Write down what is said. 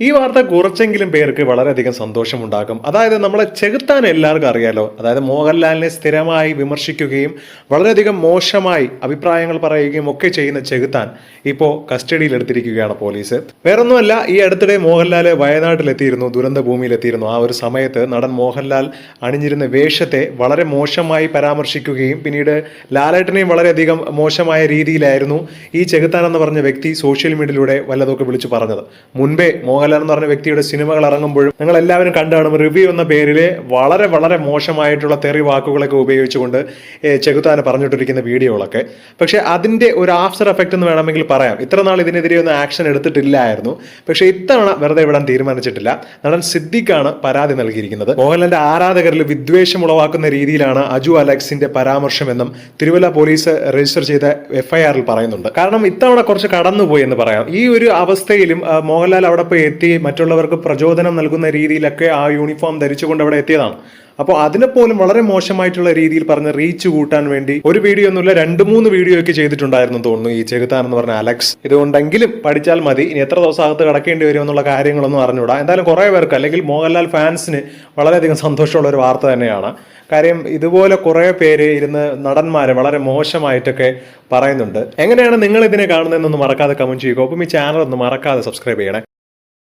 ഈ വാർത്ത കുറച്ചെങ്കിലും പേർക്ക് വളരെയധികം സന്തോഷമുണ്ടാക്കും. അതായത് നമ്മളെ ചെകുത്താൻ എല്ലാവർക്കും അറിയാലോ. അതായത് മോഹൻലാലിനെ സ്ഥിരമായി വിമർശിക്കുകയും വളരെയധികം മോശമായി അഭിപ്രായങ്ങൾ പറയുകയും ഒക്കെ ചെയ്യുന്ന ചെകുത്താൻ ഇപ്പോൾ കസ്റ്റഡിയിൽ എടുത്തിരിക്കുകയാണ് പോലീസ്. വേറൊന്നുമല്ല ഈ അടുത്തിടെ മോഹൻലാൽ വയനാട്ടിലെത്തിയിരുന്നു ദുരന്ത ഭൂമിയിലെത്തിയിരുന്നു ആ ഒരു സമയത്ത് നടൻ മോഹൻലാൽ അണിഞ്ഞിരുന്ന വേഷത്തെ വളരെ മോശമായി പരാമർശിക്കുകയും പിന്നീട് ലാലേട്ടനെയും വളരെയധികം മോശമായ രീതിയിലായിരുന്നു ഈ ചെകുത്താൻ എന്ന് പറഞ്ഞ വ്യക്തി സോഷ്യൽ മീഡിയയിലൂടെ വല്ലതൊക്കെ വിളിച്ചു പറഞ്ഞത്. മുൻപേ മോഹൻലാൽ എന്ന് പറഞ്ഞ വ്യക്തിയുടെ സിനിമകൾ ഇറങ്ങുമ്പോഴും നിങ്ങൾ എല്ലാവരും കണ്ടാണ് കാണും റിവ്യൂ എന്ന പേരിൽ വളരെ വളരെ മോശമായിട്ടുള്ള തെറി വാക്കുകളൊക്കെ ഉപയോഗിച്ചുകൊണ്ട് ചെകുത്താന പറഞ്ഞിട്ടിരിക്കുന്ന വീഡിയോകളൊക്കെ. പക്ഷേ അതിന്റെ ഒരു ആഫ്റ്റർ എഫക്റ്റ് എന്ന് വേണമെങ്കിൽ പറയാം. ഇത്ര നാൾ ഇതിനെതിരെ ഒന്നും ആക്ഷൻ എടുത്തിട്ടില്ലായിരുന്നു. പക്ഷേ ഇത്തവണ വെറുതെ വിടാൻ തീരുമാനിച്ചിട്ടില്ല. നടൻ സിദ്ദിഖാണ് പരാതി നൽകിയിരിക്കുന്നത്. മോഹൻലാലിന്റെ ആരാധകരിൽ വിദ്വേഷം ഉളവാക്കുന്ന രീതിയിലാണ് അജു അലക്സിന്റെ പരാമർശം എന്നും തിരുവല്ല പോലീസ് രജിസ്റ്റർ ചെയ്ത എഫ്ഐആറിൽ പറയുന്നുണ്ട്. കാരണം ഇത്തവണ കുറച്ച് കടന്നുപോയി എന്ന് പറയാം. ഈ ഒരു അവസ്ഥയിലും മോഹൻലാൽ അവിടെ പോയി എത്തി മറ്റുള്ളവർക്ക് പ്രചോദനം നൽകുന്ന രീതിയിലൊക്കെ ആ യൂണിഫോം ധരിച്ചുകൊണ്ട് അവിടെ എത്തിയതാണ്. അപ്പോൾ അതിനെ പോലും വളരെ മോശമായിട്ടുള്ള രീതിയിൽ പറഞ്ഞ് റീച്ച് കൂട്ടാൻ വേണ്ടി ഒരു വീഡിയോ ഒന്നുമില്ല രണ്ട് മൂന്ന് വീഡിയോ ഒക്കെ ചെയ്തിട്ടുണ്ടായിരുന്നു തോന്നുന്നു ഈ ചെകുത്താൻ എന്ന് പറഞ്ഞ അലക്സ്. ഇതുകൊണ്ടെങ്കിലും പഠിച്ചാൽ മതി. ഇനി എത്ര ദിവസം അകത്ത് കിടക്കേണ്ടി വരും എന്നുള്ള കാര്യങ്ങളൊന്നും അറിഞ്ഞൂടാ എന്തായാലും കുറേ പേർക്ക് അല്ലെങ്കിൽ മോഹൻലാൽ ഫാൻസിന് വളരെയധികം സന്തോഷമുള്ള ഒരു വാർത്ത തന്നെയാണ്. കാര്യം ഇതുപോലെ കുറേ പേര് ഇരുന്ന് നടന്മാരെ വളരെ മോശമായിട്ടൊക്കെ പറയുന്നുണ്ട്. എങ്ങനെയാണ് നിങ്ങൾ ഇതിനെ കാണുന്നതെന്നൊന്ന് മറക്കാതെ കമന്റ് ചെയ്യുക. ഒപ്പം ഈ ചാനൽ ഒന്ന് മറക്കാതെ സബ്സ്ക്രൈബ് ചെയ്യണേ.